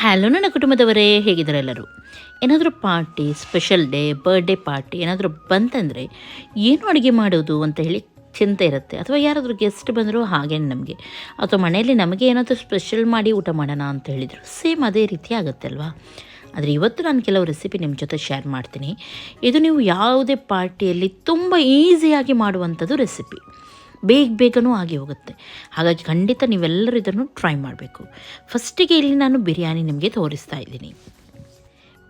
Hello ನನ್ನ ಕುಟುಂಬದವರೇ, ಹೇಗಿದ್ದಾರೆ ಎಲ್ಲರೂ? ಏನಾದರೂ party special day birthday party ಏನಾದರೂ ಬಂತಂದರೆ ಏನು ಅಡುಗೆ ಮಾಡೋದು ಅಂತ ಹೇಳಿ ಚಿಂತೆ ಇರುತ್ತೆ. ಅಥವಾ ಯಾರಾದರೂ ಗೆಸ್ಟ್ ಬಂದರೂ ಹಾಗೆ ನಮಗೆ. ಅಥವಾ ಮನೆಯಲ್ಲಿ ನಮಗೆ ಏನಾದರೂ ಸ್ಪೆಷಲ್ ಮಾಡಿ ಊಟ ಮಾಡೋಣ ಅಂತ ಹೇಳಿದರು ಸೇಮ್ ಅದೇ ರೀತಿ ಆಗುತ್ತೆ ಅಲ್ವಾ ಆದರೆ ಇವತ್ತು ನಾನು ಕೆಲವು ರೆಸಿಪಿ ನಿಮ್ಮ ಜೊತೆ ಶೇರ್ ಮಾಡ್ತೀನಿ. ಇದು ನೀವು ಯಾವುದೇ ಪಾರ್ಟಿಯಲ್ಲಿ ತುಂಬ ಈಸಿಯಾಗಿ ಮಾಡುವಂಥದ್ದು ರೆಸಿಪಿ ಬೇಗ ಬೇಗನೂ ಆಗಿ ಹೋಗುತ್ತೆ. ಹಾಗಾಗಿ ಖಂಡಿತ ನೀವೆಲ್ಲರೂ ಇದನ್ನು ಟ್ರೈ ಮಾಡಬೇಕು. ಫಸ್ಟಿಗೆ ಇಲ್ಲಿ ನಾನು ಬಿರಿಯಾನಿ ನಿಮಗೆ ತೋರಿಸ್ತಾ ಇದ್ದೀನಿ.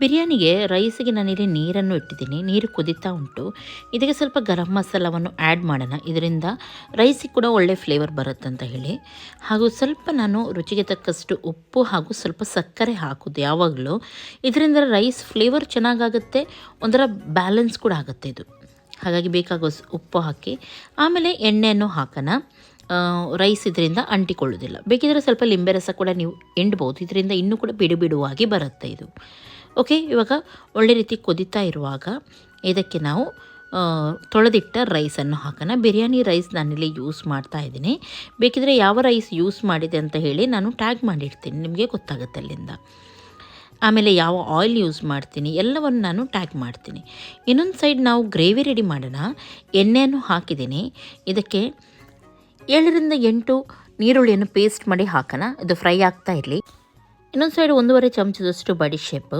ಬಿರಿಯಾನಿಗೆ ರೈಸಿಗೆ ನಾನಿಲ್ಲಿ ನೀರನ್ನು ಇಟ್ಟಿದ್ದೀನಿ. ನೀರು ಕುದಿತಾ ಉಂಟು. ಇದಕ್ಕೆ ಸ್ವಲ್ಪ ಗರಂ ಮಸಾಲವನ್ನು ಆ್ಯಡ್ ಮಾಡೋಣ. ಇದರಿಂದ ರೈಸಿಗೆ ಕೂಡ ಒಳ್ಳೆ ಫ್ಲೇವರ್ ಬರುತ್ತೆ ಅಂತ ಹೇಳಿ. ಹಾಗೂ ಸ್ವಲ್ಪ ನಾನು ರುಚಿಗೆ ತಕ್ಕಷ್ಟು ಉಪ್ಪು ಹಾಗೂ ಸ್ವಲ್ಪ ಸಕ್ಕರೆ ಹಾಕೋದು ಯಾವಾಗಲೂ. ಇದರಿಂದ ರೈಸ್ ಫ್ಲೇವರ್ ಚೆನ್ನಾಗಾಗುತ್ತೆ. ಒಂಥರ ಬ್ಯಾಲೆನ್ಸ್ ಕೂಡ ಆಗುತ್ತೆ ಇದು. ಹಾಗಾಗಿ ಬೇಕಾಗೋ ಉಪ್ಪು ಹಾಕಿ, ಆಮೇಲೆ ಎಣ್ಣೆಯನ್ನು ಹಾಕೋಣ. ರೈಸ್ ಇದರಿಂದ ಅಂಟಿಕೊಳ್ಳೋದಿಲ್ಲ ಬೇಕಿದ್ರೆ ಸ್ವಲ್ಪ ಲಿಂಬೆ ರಸ ಕೂಡ ನೀವು ಎಂಡ್ಬೋದು. ಇದರಿಂದ ಇನ್ನೂ ಕೂಡ ಬಿಡು ಬಿಡುವಾಗಿ ಬರುತ್ತೆ ಇದು. ಓಕೆ ಇವಾಗ ಒಳ್ಳೆ ರೀತಿ ಕುದಿತಾ ಇರುವಾಗ ಇದಕ್ಕೆ ನಾವು ತೊಳೆದಿಟ್ಟ ರೈಸನ್ನು ಹಾಕೋಣ. ಬಿರಿಯಾನಿ ರೈಸ್ ನಾನಿಲ್ಲಿ ಯೂಸ್ ಮಾಡ್ತಾ ಇದ್ದೀನಿ. ಬೇಕಿದ್ರೆ ಯಾವ ರೈಸ್ ಯೂಸ್ ಮಾಡಿದೆ ಅಂತ ಹೇಳಿ ನಾನು ಟ್ಯಾಗ್ ಮಾಡಿರ್ತೀನಿ ನಿಮಗೆ ಗೊತ್ತಾಗುತ್ತೆ ಅಲ್ಲಿಂದ. ಆಮೇಲೆ ಯಾವ ಆಯಿಲ್ ಯೂಸ್ ಮಾಡ್ತೀನಿ, ಎಲ್ಲವನ್ನು ನಾನು ಟ್ಯಾಗ್ ಮಾಡ್ತೀನಿ. ಇನ್ನೊಂದು ಸೈಡ್ ನಾವು ಗ್ರೇವಿ ರೆಡಿ ಮಾಡೋಣ. ಎಣ್ಣೆಯನ್ನು ಹಾಕಿದ್ದೀನಿ. ಇದಕ್ಕೆ ಏಳರಿಂದ ಎಂಟು ನೀರುಳ್ಳಿಯನ್ನು ಪೇಸ್ಟ್ ಮಾಡಿ ಹಾಕೋಣ. ಇದು ಫ್ರೈ ಆಗ್ತಾ ಇರಲಿ. ಇನ್ನೊಂದು ಸೈಡ್ ಒಂದೂವರೆ ಚಮಚದಷ್ಟು ಬಡಿ ಶೇಪ್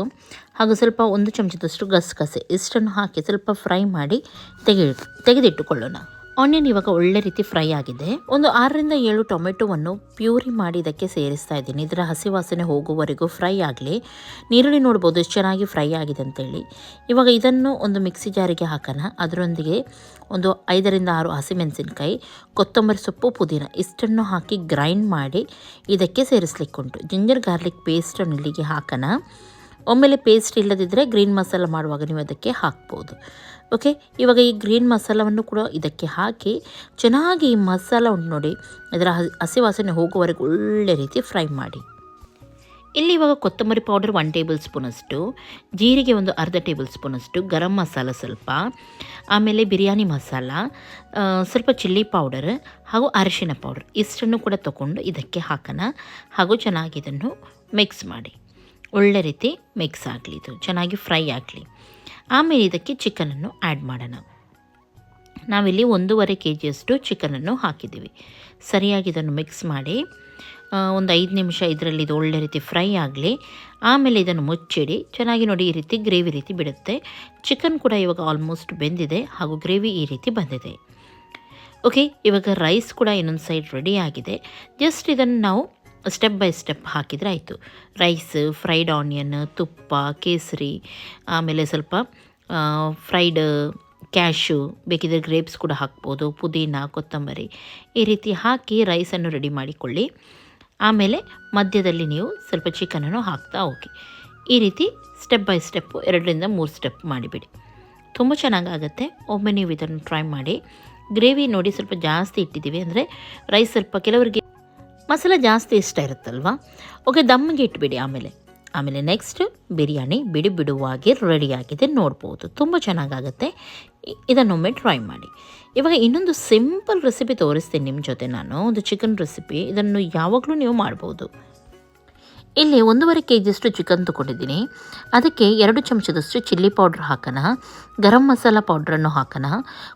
ಹಾಗೂ ಸ್ವಲ್ಪ ಒಂದು ಚಮಚದಷ್ಟು ಗಸಗಸೆ. ಇಷ್ಟನ್ನು ಹಾಕಿ ಸ್ವಲ್ಪ ಫ್ರೈ ಮಾಡಿ ತೆಗೆ ತೆಗೆದಿಟ್ಟುಕೊಳ್ಳೋಣ. ಆನಿಯನ್ ಇವಾಗ ಒಳ್ಳೆ ರೀತಿ ಫ್ರೈ ಆಗಿದೆ. ಒಂದು ಆರರಿಂದ ಏಳು ಟೊಮೆಟೊವನ್ನು ಪ್ಯೂರಿ ಮಾಡಿ ಇದಕ್ಕೆ ಸೇರಿಸ್ತಾ ಇದ್ದೀನಿ. ಇದರ ಹಸಿ ವಾಸನೆ ಹೋಗುವವರೆಗೂ ಫ್ರೈ ಆಗಲಿ. ನೀರುಳ್ಳಿ ನೋಡ್ಬೋದು, ಎಷ್ಟು ಚೆನ್ನಾಗಿ ಫ್ರೈ ಆಗಿದೆ ಅಂತೇಳಿ. ಇವಾಗ ಇದನ್ನು ಒಂದು ಮಿಕ್ಸಿ ಜಾರಿಗೆ ಹಾಕೋಣ. ಅದರೊಂದಿಗೆ ಒಂದು ಐದರಿಂದ ಆರು ಹಸಿಮೆಣಸಿನ್ಕಾಯಿ, ಕೊತ್ತಂಬರಿ ಸೊಪ್ಪು, ಪುದೀನ ಇಷ್ಟನ್ನು ಹಾಕಿ ಗ್ರೈಂಡ್ ಮಾಡಿ ಇದಕ್ಕೆ ಸೇರಿಸ್ಲಿಕ್ಕುಂಟು. ಜಿಂಜರ್ ಗಾರ್ಲಿಕ್ ಪೇಸ್ಟನ್ನು ಇಲ್ಲಿಗೆ ಹಾಕೋಣ. ಒಮ್ಮೆಲೆ ಪೇಸ್ಟ್ ಇಲ್ಲದಿದ್ದರೆ ಗ್ರೀನ್ ಮಸಾಲ ಮಾಡುವಾಗ ನೀವು ಅದಕ್ಕೆ ಹಾಕ್ಬೋದು. ಓಕೆ ಇವಾಗ ಈ ಗ್ರೀನ್ ಮಸಾಲವನ್ನು ಕೂಡ ಇದಕ್ಕೆ ಹಾಕಿ ಚೆನ್ನಾಗಿ ಈ ಮಸಾಲ ಉಂಟು ನೋಡಿ, ಅದರ ಹಸಿ ವಾಸನೆ ಹೋಗುವವರೆಗೆ ಒಳ್ಳೆ ರೀತಿ ಫ್ರೈ ಮಾಡಿ. ಇಲ್ಲಿ ಇವಾಗ ಕೊತ್ತಂಬರಿ ಪೌಡರ್ ಒನ್ ಟೇಬಲ್ ಸ್ಪೂನಷ್ಟು ಜೀರಿಗೆ ಒಂದು ಅರ್ಧ ಟೇಬಲ್ ಸ್ಪೂನಷ್ಟು ಗರಂ ಮಸಾಲ ಸ್ವಲ್ಪ, ಆಮೇಲೆ ಬಿರಿಯಾನಿ ಮಸಾಲ ಸ್ವಲ್ಪ ಚಿಲ್ಲಿ ಪೌಡರ್ ಹಾಗೂ ಅರಿಶಿನ ಪೌಡರ್ ಇಷ್ಟನ್ನು ಕೂಡ ತಗೊಂಡು ಇದಕ್ಕೆ ಹಾಕೋಣ. ಹಾಗೂ ಚೆನ್ನಾಗಿ ಇದನ್ನು ಮಿಕ್ಸ್ ಮಾಡಿ. ಒಳ್ಳೆ ರೀತಿ ಮಿಕ್ಸ್ ಆಗಲಿ ಇದು, ಚೆನ್ನಾಗಿ ಫ್ರೈ ಆಗಲಿ. ಆಮೇಲೆ ಇದಕ್ಕೆ ಚಿಕನನ್ನು ಆ್ಯಡ್ ಮಾಡೋಣ. ನಾವಿಲ್ಲಿ ಒಂದೂವರೆ ಕೆ ಜಿಯಷ್ಟು ಚಿಕನನ್ನು ಹಾಕಿದ್ದೀವಿ. ಸರಿಯಾಗಿ ಇದನ್ನು ಮಿಕ್ಸ್ ಮಾಡಿ ಒಂದು ಐದು ನಿಮಿಷ ಇದರಲ್ಲಿ ಇದು ಒಳ್ಳೆ ರೀತಿ ಫ್ರೈ ಆಗಲಿ. ಆಮೇಲೆ ಇದನ್ನು ಮುಚ್ಚಿಡಿ. ಚೆನ್ನಾಗಿ ನೋಡಿ ಈ ರೀತಿ ಗ್ರೇವಿ ರೀತಿ ಬಿಡುತ್ತೆ. ಚಿಕನ್ ಕೂಡ ಇವಾಗ ಆಲ್ಮೋಸ್ಟ್ ಬೆಂದಿದೆ ಹಾಗೂ ಗ್ರೇವಿ ಈ ರೀತಿ ಬಂದಿದೆ. ಓಕೆ ಇವಾಗ ರೈಸ್ ಕೂಡ ಇನ್ನೊಂದು ಸೈಡ್ ರೆಡಿ ಆಗಿದೆ. ಜಸ್ಟ್ ಇದನ್ನು ನಾವು ಸ್ಟೆಪ್ ಬೈ ಸ್ಟೆಪ್ ಹಾಕಿದರೆ ಆಯಿತು. ರೈಸ್ ಫ್ರೈಡ್ ಆನಿಯನ್ ತುಪ್ಪ, ಕೇಸರಿ, ಆಮೇಲೆ ಸ್ವಲ್ಪ ಫ್ರೈಡ್ ಕ್ಯಾಶು ಬೇಕಿದ್ರೆ ಗ್ರೇಪ್ಸ್ ಕೂಡ ಹಾಕ್ಬೋದು, ಪುದೀನ, ಕೊತ್ತಂಬರಿ. ಈ ರೀತಿ ಹಾಕಿ ರೈಸನ್ನು ರೆಡಿ ಮಾಡಿಕೊಳ್ಳಿ. ಆಮೇಲೆ ಮಧ್ಯದಲ್ಲಿ ನೀವು ಸ್ವಲ್ಪ ಚಿಕನನ್ನು ಹಾಕ್ತಾ ಹೋಗಿ. ಈ ರೀತಿ ಸ್ಟೆಪ್ ಬೈ ಸ್ಟೆಪ್ಪು ಎರಡರಿಂದ ಮೂರು ಸ್ಟೆಪ್ ಮಾಡಿಬಿಡಿ. ತುಂಬ ಚೆನ್ನಾಗಾಗತ್ತೆ ಒಮ್ಮೆ ನೀವು ಇದನ್ನು ಟ್ರೈ ಮಾಡಿ. ಗ್ರೇವಿ ನೋಡಿ ಸ್ವಲ್ಪ ಜಾಸ್ತಿ ಇಟ್ಟಿದ್ದೀವಿ ಅಂದರೆ ರೈಸ್ ಸ್ವಲ್ಪ ಕೆಲವರಿಗೆ ಮಸಾಲ ಜಾಸ್ತಿ ಇಷ್ಟ ಇರುತ್ತಲ್ವಾ? ಓಕೆ ದಮ್ಮಿಗೆ ಇಟ್ಬಿಡಿ ಆಮೇಲೆ. ಆಮೇಲೆ ನೆಕ್ಸ್ಟ್ ಬಿರಿಯಾನಿ ಬಿಡಿ ಬಿಡುವಾಗೆ ರೆಡಿಯಾಗಿದೆ ನೋಡ್ಬೋದು. ತುಂಬ ಚೆನ್ನಾಗಾಗುತ್ತೆ. ಇದನ್ನೊಮ್ಮೆ ಟ್ರೈ ಮಾಡಿ. ಇವಾಗ ಇನ್ನೊಂದು ಸಿಂಪಲ್ ರೆಸಿಪಿ ತೋರಿಸ್ತೀನಿ ನಿಮ್ಮ ಜೊತೆ ನಾನು. ಒಂದು ಚಿಕನ್ ರೆಸಿಪಿ ಇದನ್ನು ಯಾವಾಗಲೂ ನೀವು ಮಾಡ್ಬೋದು. ಇಲ್ಲಿ ಒಂದೂವರೆ ಕೆ ಜಿಯಷ್ಟು ಚಿಕನ್ ತೊಗೊಂಡಿದ್ದೀನಿ. ಅದಕ್ಕೆ ಎರಡು ಚಮಚದಷ್ಟು ಚಿಲ್ಲಿ ಪೌಡ್ರ್ ಹಾಕೋಣ. ಗರಂ ಮಸಾಲ ಪೌಡ್ರನ್ನು ಹಾಕೋಣ.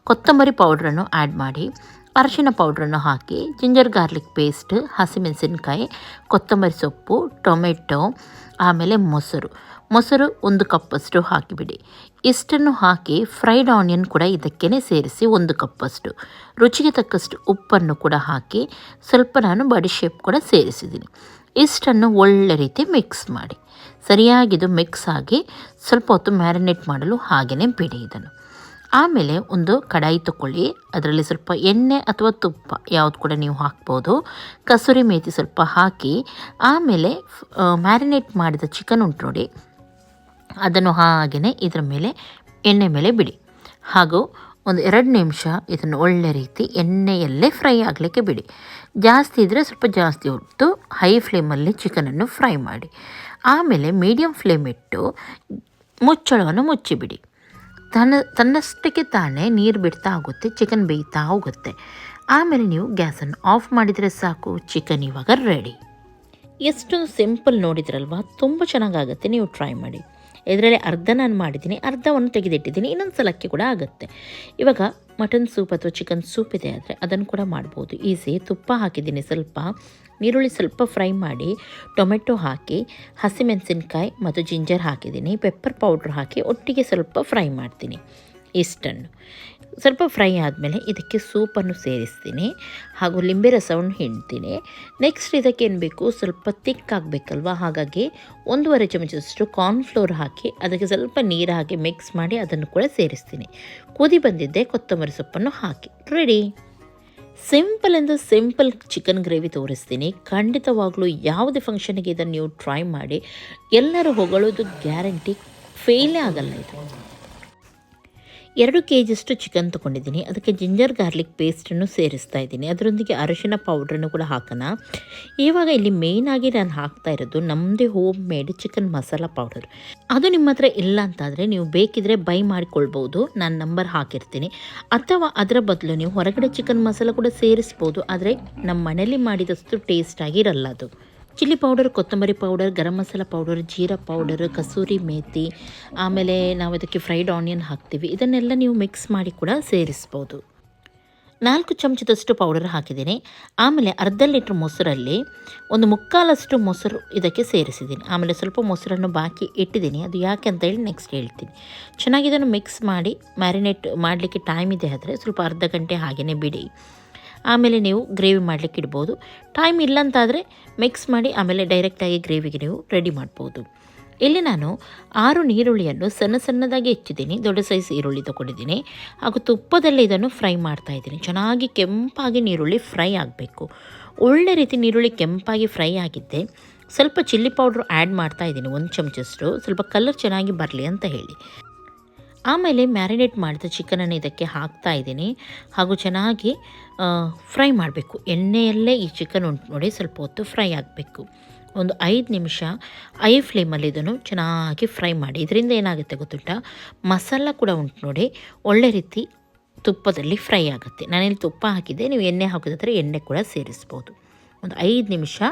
ಕೊತ್ತಂಬರಿ ಪೌಡ್ರನ್ನು ಆ್ಯಡ್ ಮಾಡಿ. ಅರಿಶಿನ ಪೌಡ್ರನ್ನು ಹಾಕಿ, ಜಿಂಜರ್ ಗಾರ್ಲಿಕ್ ಪೇಸ್ಟ್, ಹಸಿಮೆಣಸಿನ್ಕಾಯಿ, ಕೊತ್ತಂಬರಿ ಸೊಪ್ಪು, ಟೊಮೆಟೊ, ಆಮೇಲೆ ಮೊಸರು. ಮೊಸರು ಒಂದು ಕಪ್ಪಷ್ಟು ಹಾಕಿಬಿಡಿ. ಇಷ್ಟನ್ನು ಹಾಕಿ ಫ್ರೈಡ್ ಆನಿಯನ್ ಕೂಡ ಇದಕ್ಕೇ ಸೇರಿಸಿ ಒಂದು ಕಪ್ಪಷ್ಟು. ರುಚಿಗೆ ತಕ್ಕಷ್ಟು ಉಪ್ಪನ್ನು ಕೂಡ ಹಾಕಿ ಸ್ವಲ್ಪ ನಾನು ಬಡಿಶೇಪ್ ಕೂಡ ಸೇರಿಸಿದ್ದೀನಿ. ಇಷ್ಟನ್ನು ಒಳ್ಳೆ ರೀತಿ ಮಿಕ್ಸ್ ಮಾಡಿ. ಸರಿಯಾಗಿದು ಮಿಕ್ಸ್ ಆಗಿ ಸ್ವಲ್ಪ ಹೊತ್ತು ಮ್ಯಾರಿನೇಟ್ ಮಾಡಲು ಹಾಗೆಯೇ ಬಿಡಿ ಇದನ್ನು. ಆಮೇಲೆ ಒಂದು ಕಡಾಯಿ ತಗೊಳ್ಳಿ ಅದರಲ್ಲಿ ಸ್ವಲ್ಪ ಎಣ್ಣೆ ಅಥವಾ ತುಪ್ಪ ಯಾವುದು ಕೂಡ ನೀವು ಹಾಕ್ಬೋದು. ಕಸೂರಿ ಮೇಥಿ ಸ್ವಲ್ಪ ಹಾಕಿ, ಆಮೇಲೆ ಮ್ಯಾರಿನೇಟ್ ಮಾಡಿದ ಚಿಕನ್ ಉಂಟು ನೋಡಿ. ಅದನ್ನು ಹಾಗೆಯೇ ಇದರ ಮೇಲೆ ಎಣ್ಣೆ ಮೇಲೆ ಬಿಡಿ. ಹಾಗೂ ಒಂದು ಎರಡು ನಿಮಿಷ ಇದನ್ನು ಒಳ್ಳೆ ರೀತಿ ಎಣ್ಣೆಯಲ್ಲೇ ಫ್ರೈ ಆಗಲಿಕ್ಕೆ ಬಿಡಿ. ಜಾಸ್ತಿ ಇದ್ದರೆ ಸ್ವಲ್ಪ ಜಾಸ್ತಿ ಹೊತ್ತು ಹೈ ಫ್ಲೇಮಲ್ಲಿ ಚಿಕನನ್ನು ಫ್ರೈ ಮಾಡಿ. ಆಮೇಲೆ ಮೀಡಿಯಮ್ ಫ್ಲೇಮ್ ಇಟ್ಟು ಮುಚ್ಚಳವನ್ನು ಮುಚ್ಚಿಬಿಡಿ. ತನ್ನ, ತನ್ನಷ್ಟಕ್ಕೆ ತಾನೇ ನೀರು ಬಿಡ್ತಾ ಹೋಗುತ್ತೆ ಚಿಕನ್ ಬೇಯ್ತಾ ಹೋಗುತ್ತೆ. ಆಮೇಲೆ ನೀವು ಗ್ಯಾಸನ್ನು ಆಫ್ ಮಾಡಿದರೆ ಸಾಕು ಚಿಕನ್ ಇವಾಗ ರೆಡಿ ಎಷ್ಟು ಸಿಂಪಲ್ ನೋಡಿದ್ರಲ್ವ, ತುಂಬ ಚೆನ್ನಾಗಾಗುತ್ತೆ, ನೀವು ಟ್ರೈ ಮಾಡಿ. ಇದರಲ್ಲಿ ಅರ್ಧ ನಾನು ಮಾಡಿದ್ದೀನಿ, ಅರ್ಧವನ್ನು ತೆಗೆದಿಟ್ಟಿದ್ದೀನಿ, ಇನ್ನೊಂದು ಸಲಕ್ಕೆ ಕೂಡ ಆಗುತ್ತೆ. ಇವಾಗ ಮಟನ್ ಸೂಪ್ ಅಥವಾ ಚಿಕನ್ ಸೂಪ್ ಇದೆ ಆದರೆ ಅದನ್ನು ಕೂಡ ಮಾಡ್ಬೋದು. ಈಸಿ ತುಪ್ಪ ಹಾಕಿದ್ದೀನಿ ಸ್ವಲ್ಪ ನೀರುಳ್ಳಿ ಸ್ವಲ್ಪ ಫ್ರೈ ಮಾಡಿ, ಟೊಮೆಟೊ ಹಾಕಿ, ಹಸಿಮೆಣಸಿನ್ಕಾಯಿ ಮತ್ತು ಜಿಂಜರ್ ಹಾಕಿದ್ದೀನಿ ಪೆಪ್ಪರ್ ಪೌಡ್ರ್ ಹಾಕಿ ಒಟ್ಟಿಗೆ ಸ್ವಲ್ಪ ಫ್ರೈ ಮಾಡ್ತೀನಿ, ಇಷ್ಟನ್ನು. ಸ್ವಲ್ಪ ಫ್ರೈ ಆದಮೇಲೆ ಇದಕ್ಕೆ ಸೂಪನ್ನು ಸೇರಿಸ್ತೀನಿ ಹಾಗೂ ಲಿಂಬೆ ರಸವನ್ನು ಹಿಂಡ್ತೀನಿ. ನೆಕ್ಸ್ಟ್ ಇದಕ್ಕೆ ಏನು ಬೇಕು? ಸ್ವಲ್ಪ ತಿಕ್ ಆಗಬೇಕಲ್ವ? ಹಾಗಾಗಿ ಒಂದೂವರೆ ಚಮಚದಷ್ಟು ಕಾರ್ನ್ಫ್ಲೋರ್ ಹಾಕಿ ಅದಕ್ಕೆ ಸ್ವಲ್ಪ ನೀರು ಹಾಕಿ ಮಿಕ್ಸ್ ಮಾಡಿ ಅದನ್ನು ಕೂಡ ಸೇರಿಸ್ತೀನಿ. ಕುದಿ ಬಂದಿದ್ದೆ ಕೊತ್ತಂಬರಿ ಸೊಪ್ಪನ್ನು ಹಾಕಿ. ರೆಡಿ ಸಿಂಪಲ್ ಎಂದು ಸಿಂಪಲ್ ಚಿಕನ್ ಗ್ರೇವಿ ತೋರಿಸ್ತೀನಿ. ಖಂಡಿತವಾಗಲೂ ಯಾವುದೇ ಫಂಕ್ಷನ್ಗೆ ಇದನ್ನು ನೀವು ಟ್ರೈ ಮಾಡಿ ಎಲ್ಲರೂ ಹೊಗಳೋದು ಗ್ಯಾರಂಟಿ ಫೇಲೇ ಆಗಲ್ಲ ಇದು. ಎರಡು ಕೆ ಜಿಯಷ್ಟು ಚಿಕನ್ ತೊಗೊಂಡಿದ್ದೀನಿ. ಅದಕ್ಕೆ ಜಿಂಜರ್ ಗಾರ್ಲಿಕ್ ಪೇಸ್ಟನ್ನು ಸೇರಿಸ್ತಾ ಇದ್ದೀನಿ. ಅದರೊಂದಿಗೆ ಅರಿಶಿನ ಪೌಡ್ರನ್ನು ಕೂಡ ಹಾಕೋಣ. ಇವಾಗ ಇಲ್ಲಿ ಮೇಯ್ನಾಗಿ ನಾನು ಹಾಕ್ತಾ ಇರೋದು ನಮ್ಮದೇ home made chicken masala powder ಅದು ನಿಮ್ಮ ಹತ್ರ ಇಲ್ಲ ಅಂತಾದರೆ ನೀವು ಬೇಕಿದ್ರೆ ಬೈ ಮಾಡಿಕೊಳ್ಬೋದು. ನಾನು ನಂಬರ್ ಹಾಕಿರ್ತೀನಿ. ಅಥವಾ ಅದರ ಬದಲು ನೀವು ಹೊರಗಡೆ ಚಿಕನ್ ಮಸಾಲ ಕೂಡ ಸೇರಿಸ್ಬೋದು. ಆದರೆ ನಮ್ಮ ಮನೇಲಿ ಮಾಡಿದಷ್ಟು ಟೇಸ್ಟ್ ಆಗಿರಲ್ಲ ಅದು. ಚಿಲ್ಲಿ ಪೌಡರ್, ಕೊತ್ತಂಬರಿ ಪೌಡರ್, ಗರಂ ಮಸಾಲ ಪೌಡರ್, ಜೀರಾ ಪೌಡರ್, ಕಸೂರಿ ಮೇಥಿ ಆಮೇಲೆ ನಾವು ಅದಕ್ಕೆ ಫ್ರೈಡ್ ಆನಿಯನ್ ಹಾಕ್ತೀವಿ. ಇದನ್ನೆಲ್ಲ ನೀವು ಮಿಕ್ಸ್ ಮಾಡಿ ಕೂಡ ಸೇರಿಸ್ಬೋದು. ನಾಲ್ಕು ಚಮಚದಷ್ಟು ಪೌಡರ್ ಹಾಕಿದ್ದೀನಿ. ಆಮೇಲೆ ಅರ್ಧ ಲೀಟ್ರ್ ಮೊಸರಲ್ಲಿ ಒಂದು ಮುಕ್ಕಾಲಷ್ಟು ಮೊಸರು ಇದಕ್ಕೆ ಸೇರಿಸಿದ್ದೀನಿ. ಆಮೇಲೆ ಸ್ವಲ್ಪ ಮೊಸರನ್ನು ಬಾಕಿ ಇಟ್ಟಿದ್ದೀನಿ. ಅದು ಯಾಕೆ ಅಂತ ಹೇಳಿ ನೆಕ್ಸ್ಟ್ ಹೇಳ್ತೀನಿ. ಚೆನ್ನಾಗಿ ಇದನ್ನು ಮಿಕ್ಸ್ ಮಾಡಿ ಮ್ಯಾರಿನೇಟ್ ಮಾಡಲಿಕ್ಕೆ ಟೈಮ್ ಇದೆ ಆದರೆ ಸ್ವಲ್ಪ ಅರ್ಧ ಗಂಟೆ ಹಾಗೆಯೇ ಬಿಡಿ. ಆಮೇಲೆ ನೀವು ಗ್ರೇವಿ ಮಾಡಲಿಕ್ಕೆ ಇಡ್ಬೋದು. ಟೈಮ್ ಇಲ್ಲಂತಾದರೆ ಮಿಕ್ಸ್ ಮಾಡಿ ಆಮೇಲೆ ಡೈರೆಕ್ಟಾಗಿ ಗ್ರೇವಿಗೆ ನೀವು ರೆಡಿ ಮಾಡ್ಬೋದು. ಇಲ್ಲಿ ನಾನು ಆರು ನೀರುಳ್ಳಿಯನ್ನು ಸಣ್ಣ ಸಣ್ಣದಾಗಿ ಹೆಚ್ಚಿದ್ದೀನಿ, ದೊಡ್ಡ ಸೈಜ್ ಈರುಳ್ಳಿ ತೊಗೊಂಡಿದ್ದೀನಿ. ಹಾಗೂ ತುಪ್ಪದಲ್ಲಿ ಇದನ್ನು ಫ್ರೈ ಮಾಡ್ತಾ ಇದ್ದೀನಿ. ಚೆನ್ನಾಗಿ ಕೆಂಪಾಗಿ ನೀರುಳ್ಳಿ ಫ್ರೈ ಆಗಬೇಕು. ಒಳ್ಳೆ ರೀತಿ ನೀರುಳ್ಳಿ ಕೆಂಪಾಗಿ ಫ್ರೈ ಆಗಿದ್ದೆ. ಸ್ವಲ್ಪ ಚಿಲ್ಲಿ ಪೌಡ್ರ್ ಆ್ಯಡ್ ಮಾಡ್ತಾ ಇದ್ದೀನಿ, ಒಂದು ಚಮಚಷ್ಟು ಸ್ವಲ್ಪ ಕಲರ್ ಚೆನ್ನಾಗಿ ಬರಲಿ ಅಂತ ಹೇಳಿ. ಆಮೇಲೆ ಮ್ಯಾರಿನೇಟ್ ಮಾಡಿದ ಚಿಕನನ್ನು ಇದಕ್ಕೆ ಹಾಕ್ತಾ ಇದ್ದೀನಿ. ಹಾಗೂ ಚೆನ್ನಾಗಿ ಫ್ರೈ ಮಾಡಬೇಕು. ಎಣ್ಣೆಯಲ್ಲೇ ಈ ಚಿಕನ್ ಉಂಟು ನೋಡಿ, ಸ್ವಲ್ಪ ಹೊತ್ತು ಫ್ರೈ ಆಗಬೇಕು. ಒಂದು ಐದು ನಿಮಿಷ ಐ ಫ್ಲೇಮಲ್ಲಿ ಇದನ್ನು ಚೆನ್ನಾಗಿ ಫ್ರೈ ಮಾಡಿ. ಇದರಿಂದ ಏನಾಗುತ್ತೆ ಗೊತ್ತುಂಟ? ಮಸಾಲ ಕೂಡ ಉಂಟು ನೋಡಿ, ಒಳ್ಳೆ ರೀತಿ ತುಪ್ಪದಲ್ಲಿ ಫ್ರೈ ಆಗುತ್ತೆ. ನಾನಿಲ್ಲಿ ತುಪ್ಪ ಹಾಕಿದ್ದೆ, ನೀವು ಎಣ್ಣೆ ಹಾಕಿದ್ರೆ ಎಣ್ಣೆ ಕೂಡ ಸೇರಿಸ್ಬೋದು. ಒಂದು ಐದು ನಿಮಿಷ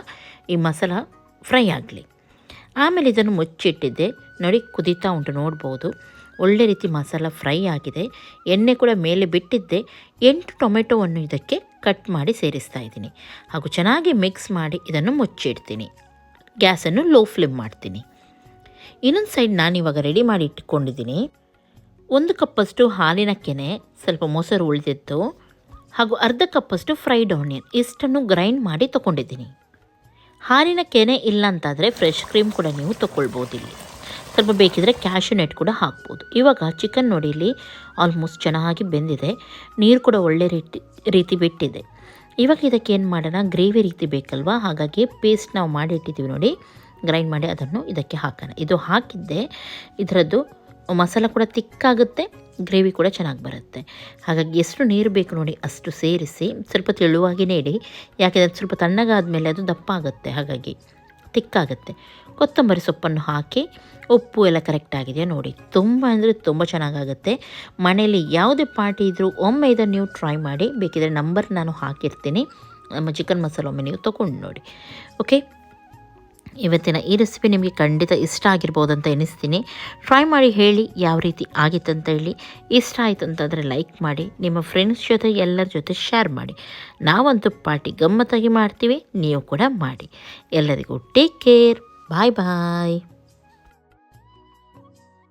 ಈ ಮಸಾಲ ಫ್ರೈ ಆಗಲಿ. ಆಮೇಲೆ ಇದನ್ನು ಮುಚ್ಚಿಟ್ಟಿದ್ದೆ. ನೋಡಿ, ಕುದೀತಾ ಉಂಟು, ನೋಡ್ಬೋದು. ಒಳ್ಳೆ ರೀತಿ ಮಸಾಲ ಫ್ರೈ ಆಗಿದೆ. ಎಣ್ಣೆ ಕೂಡ ಮೇಲೆ ಬಿಟ್ಟಿದ್ದೆ. ಎಂಟು ಟೊಮೆಟೊವನ್ನು ಇದಕ್ಕೆ ಕಟ್ ಮಾಡಿ ಸೇರಿಸ್ತಾ ಇದ್ದೀನಿ. ಹಾಗೂ ಚೆನ್ನಾಗಿ ಮಿಕ್ಸ್ ಮಾಡಿ ಇದನ್ನು ಮುಚ್ಚಿಡ್ತೀನಿ. ಗ್ಯಾಸನ್ನು ಲೋ ಫ್ಲೇಮ್ ಮಾಡ್ತೀನಿ. ಇನ್ನೊಂದು ಸೈಡ್ ನಾನಿವಾಗ ರೆಡಿ ಮಾಡಿ ಇಟ್ಕೊಂಡಿದ್ದೀನಿ. ಒಂದು ಕಪ್ಪಷ್ಟು ಹಾಲಿನ ಕೆನೆ, ಸ್ವಲ್ಪ ಮೊಸರು ಉಳಿದಿತ್ತು. ಹಾಗೂ ಅರ್ಧ ಕಪ್ಪಷ್ಟು ಫ್ರೈಡ್ ಆನಿಯನ್ ಇಷ್ಟನ್ನು ಗ್ರೈಂಡ್ ಮಾಡಿ ತಗೊಂಡಿದ್ದೀನಿ. ಹಾಲಿನ ಕೆನೆ ಇಲ್ಲ ಅಂತಾದರೆ ಫ್ರೆಶ್ ಕ್ರೀಮ್ ಕೂಡ ನೀವು ತೊಗೊಳ್ಬೋದು ಇಲ್ಲಿ ಸ್ವಲ್ಪ ಬೇಕಿದ್ರೆ ಕ್ಯಾಶು ನೆಟ್ ಕೂಡ ಹಾಕ್ಬೋದು. ಇವಾಗ ಚಿಕನ್ ನೋಡಿ ಇಲ್ಲಿ ಆಲ್ಮೋಸ್ಟ್ ಚೆನ್ನಾಗಿ ಬೆಂದಿದೆ. ನೀರು ಕೂಡ ಒಳ್ಳೆ ರೀತಿ ರೀತಿ ಬಿಟ್ಟಿದೆ. ಇವಾಗ ಇದಕ್ಕೆ ಏನು ಮಾಡೋಣ? ಗ್ರೇವಿ ರೀತಿ ಬೇಕಲ್ವಾ? ಹಾಗಾಗಿ ಪೇಸ್ಟ್ ನಾವು ಮಾಡಿಟ್ಟಿದ್ದೀವಿ ನೋಡಿ. ಗ್ರೈಂಡ್ ಮಾಡಿ ಅದನ್ನು ಇದಕ್ಕೆ ಹಾಕೋಣ. ಇದು ಹಾಕಿದ್ದೆ. ಇದರದ್ದು ಮಸಾಲ ಕೂಡ ತಿಕ್ಕಾಗುತ್ತೆ ಗ್ರೇವಿ ಕೂಡ ಚೆನ್ನಾಗಿ ಬರುತ್ತೆ. ಹಾಗಾಗಿ ಎಷ್ಟು ನೀರು ಬೇಕು ನೋಡಿ ಅಷ್ಟು ಸೇರಿಸಿ ಸ್ವಲ್ಪ ತೆಳುವಾಗಿನೇ ಇಡಿ ಯಾಕೆಂದರೆ ಸ್ವಲ್ಪ ತಣ್ಣಗಾದ ಅದು ದಪ್ಪ ಆಗುತ್ತೆ ಹಾಗಾಗಿ ತಿಕ್ಕಾಗುತ್ತೆ. ಕೊತ್ತಂಬರಿ ಸೊಪ್ಪನ್ನು ಹಾಕಿ ಉಪ್ಪು ಎಲ್ಲ ಕರೆಕ್ಟ್ ಆಗಿದೆಯಾ ನೋಡಿ. ತುಂಬ ಅಂದರೆ ತುಂಬ ಚೆನ್ನಾಗಾಗುತ್ತೆ. ಮನೆಯಲ್ಲಿ ಯಾವುದೇ ಪಾರ್ಟಿ ಇದ್ದರೂ ಒಮ್ಮೆ ಇದನ್ನು ನೀವು ಟ್ರೈ ಮಾಡಿ. ಬೇಕಿದ್ರೆ ನಂಬರ್ ನಾನು ಹಾಕಿರ್ತೀನಿ. ನಮ್ಮ ಚಿಕನ್ ಮಸಾಲ ಒಮ್ಮೆ ನೀವು ತೊಗೊಂಡು ನೋಡಿ. ಓಕೆ ಇವತ್ತಿನ ಈ ರೆಸಿಪಿ ನಿಮಗೆ ಖಂಡಿತ ಇಷ್ಟ ಆಗಿರ್ಬೋದು ಅಂತ ಎನಿಸ್ತೀನಿ ಟ್ರೈ ಮಾಡಿ ಹೇಳಿ ಯಾವ ರೀತಿ ಆಗಿತ್ತು ಅಂತ ಹೇಳಿ. ಇಷ್ಟ ಆಯಿತು ಅಂತಂದರೆ ಲೈಕ್ ಮಾಡಿ, ನಿಮ್ಮ ಫ್ರೆಂಡ್ಸ್ ಜೊತೆ ಎಲ್ಲರ ಜೊತೆ ಶೇರ್ ಮಾಡಿ. ನಾವಂತೂ ಪಾರ್ಟಿ ಗಮ್ಮತ್ತಾಗಿ ಮಾಡ್ತೀವಿ, ನೀವು ಕೂಡ ಮಾಡಿ. ಎಲ್ಲರಿಗೂ ಟೇಕ್ ಕೇರ್ ಬಾಯ್ ಬಾಯ್